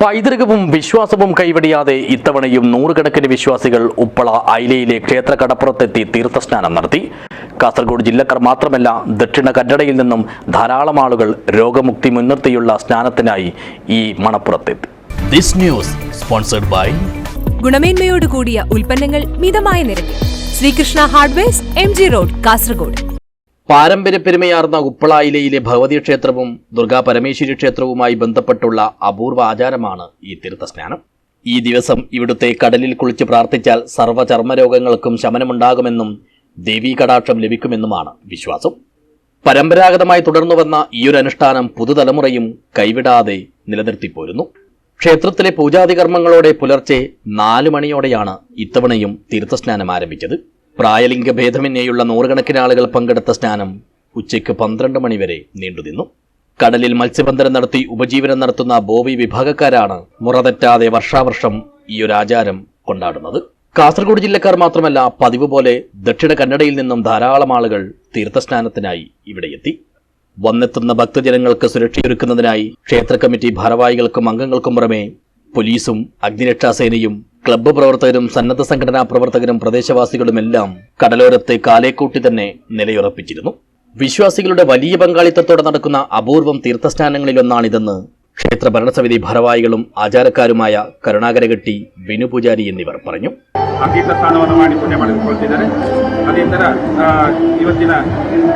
പൈതൃകവും വിശ്വാസവും കൈവടിയാതെ ഇത്തവണയും നൂറുകണക്കിന് വിശ്വാസികൾ ഉപ്പള ഐലയിലെ ക്ഷേത്ര കടപ്പുറത്തെത്തി തീർത്ഥസ്നാനം നടത്തി. കാസർഗോഡ് ജില്ലക്കാർ മാത്രമല്ല ദക്ഷിണ കന്നഡയിൽ നിന്നും ധാരാളം ആളുകൾ രോഗമുക്തി മുൻനിർത്തിയുള്ള സ്നാനത്തിനായി ഈ മണപ്പുറത്തെത്തി. This news sponsored by ഗുണമേന്മയോട് കൂടിയ ഉൽപ്പന്നങ്ങൾ മിതമായ നിരക്കിൽ. Sreekrishna hardwares M G road Kasaragod. പാരമ്പര്യ പെരുമയാർന്ന ഉപ്പളായിലയിലെ ഭഗവതി ക്ഷേത്രവും ദുർഗാ പരമേശ്വരി ക്ഷേത്രവുമായി ബന്ധപ്പെട്ടുള്ള അപൂർവ ആചാരമാണ് ഈ തീർത്ഥസ്നാനം. ഈ ദിവസം ഇവിടുത്തെ കടലിൽ കുളിച്ച് പ്രാർത്ഥിച്ചാൽ സർവ ചർമ്മരോഗങ്ങൾക്കും ശമനമുണ്ടാകുമെന്നും ദേവീ കടാക്ഷം ലഭിക്കുമെന്നുമാണ് വിശ്വാസം. പരമ്പരാഗതമായി തുടർന്നു വന്ന ഈ ഒരു അനുഷ്ഠാനം പുതുതലമുറയും കൈവിടാതെ നിലനിർത്തിപ്പോരുന്നു. ക്ഷേത്രത്തിലെ പൂജാതി കർമ്മങ്ങളോടെ പുലർച്ചെ നാല് മണിയോടെയാണ് ഇത്തവണയും തീർത്ഥസ്നാനം ആരംഭിച്ചത്. പ്രായലിംഗ ഭേദമന്യേയുള്ള നൂറുകണക്കിന് ആളുകൾ പങ്കെടുത്ത സ്നാനം ഉച്ചയ്ക്ക് പന്ത്രണ്ട് മണിവരെ നീണ്ടുനിന്നു. കടലിൽ മത്സ്യബന്ധനം നടത്തി ഉപജീവനം നടത്തുന്ന ബോവി വിഭാഗക്കാരാണ് മുറതെറ്റാതെ വർഷാവർഷം ഈ ഒരു ആചാരം കൊണ്ടാടുന്നത്. കാസർഗോഡ് ജില്ലക്കാർ മാത്രമല്ല പതിവ് പോലെ ദക്ഷിണ കന്നഡയിൽ നിന്നും ധാരാളം ആളുകൾ തീർത്ഥസ്നാനത്തിനായി ഇവിടെ എത്തി. വന്നെത്തുന്ന ഭക്തജനങ്ങൾക്ക് സുരക്ഷയൊരുക്കുന്നതിനായി ക്ഷേത്ര കമ്മിറ്റി ഭാരവാഹികൾക്കും അംഗങ്ങൾക്കും പുറമെ പോലീസും അഗ്നിരക്ഷാസേനയും ക്ലബ്ബ് പ്രവർത്തകരും സന്നദ്ധ സംഘടനാ പ്രവർത്തകരും പ്രദേശവാസികളുമെല്ലാം കടലോരത്തെ കാലേക്കൂട്ടി തന്നെ നിലയുറപ്പിച്ചിരുന്നു. വിശ്വാസികളുടെ വലിയ പങ്കാളിത്തത്തോടെ നടക്കുന്ന അപൂർവം തീർത്ഥസ്നാനങ്ങളിലൊന്നാണിതെന്ന് ക്ഷേത്ര ഭരണസമിതി ഭാരവാഹികളും ആചാരക്കാരുമായ കരുണാകരകെട്ടി ബിനു പൂജാരി എന്നിവർ പറഞ്ഞു. ಆ, ಇವತ್ತಿನ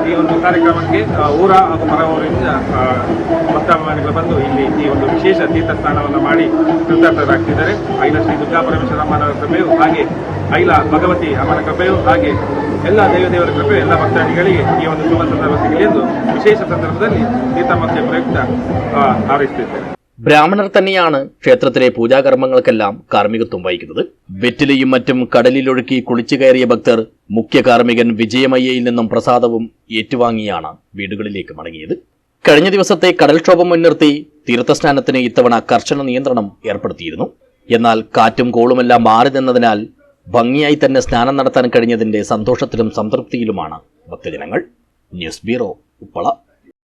ಈ ಒಂದು ಕಾರ್ಯಕ್ರಮಕ್ಕೆ ಊರ ಹಾಗೂ ಮರವೂರಿನಿಂದ ಭಕ್ತಾಭಿಮಾನಿಗಳು ಬಂದು ಇಲ್ಲಿ ಈ ಒಂದು ವಿಶೇಷ ತೀರ್ಥ ಸ್ನಾನವನ್ನು ಮಾಡಿ ಕೃತಾರ್ಥರಾಗ್ತಿದ್ದಾರೆ ಐಲ ಶ್ರೀ ದುರ್ಗಾ ಪರಮೇಶ್ವರ ಅಮ್ಮನ ಕೃಪೆಯು ಹಾಗೆ ಐಲ ಭಗವತಿ ಅಮ್ಮನ ಕೃಪೆಯು ಹಾಗೆ ಎಲ್ಲ ದೇವದೇವರ ಕೃಪೆ ಎಲ್ಲ ಭಕ್ತಾದಿಗಳಿಗೆ ಈ ಒಂದು ಶುಭ ಸಂದರ್ಭ ಸಿಗಲಿ ಎಂದು ವಿಶೇಷ ಸಂದರ್ಭದಲ್ಲಿ ತೀರ್ಥಮಕ್ಕೆ ಪ್ರಯುಕ್ತ ಆ, ಹಾರೈಸುತ್ತಿದ್ದೇನೆ. ബ്രാഹ്മണർ തന്നെയാണ് ക്ഷേത്രത്തിലെ പൂജാകർമ്മങ്ങൾക്കെല്ലാം കാർമ്മികത്വം വഹിക്കുന്നത്. വെറ്റിലയും മറ്റും കടലിലൊഴുക്കി കുളിച്ചു കയറിയ ഭക്തർ മുഖ്യ കാർമ്മികൻ വിജയമയ്യയിൽ നിന്നും പ്രസാദവും ഏറ്റുവാങ്ങിയാണ് വീടുകളിലേക്ക് മടങ്ങിയത്. കഴിഞ്ഞ ദിവസത്തെ കടൽക്ഷോഭം മുൻനിർത്തി തീർത്ഥസ്നാനത്തിന് ഇത്തവണ കർശന നിയന്ത്രണം ഏർപ്പെടുത്തിയിരുന്നു. എന്നാൽ കാറ്റും കോളുമെല്ലാം മാറി നിന്നതിനാൽ ഭംഗിയായി തന്നെ സ്നാനം നടത്താൻ കഴിഞ്ഞതിന്റെ സന്തോഷത്തിലും സംതൃപ്തിയിലുമാണ് ഭക്തജനങ്ങൾ. News bureau Uppala.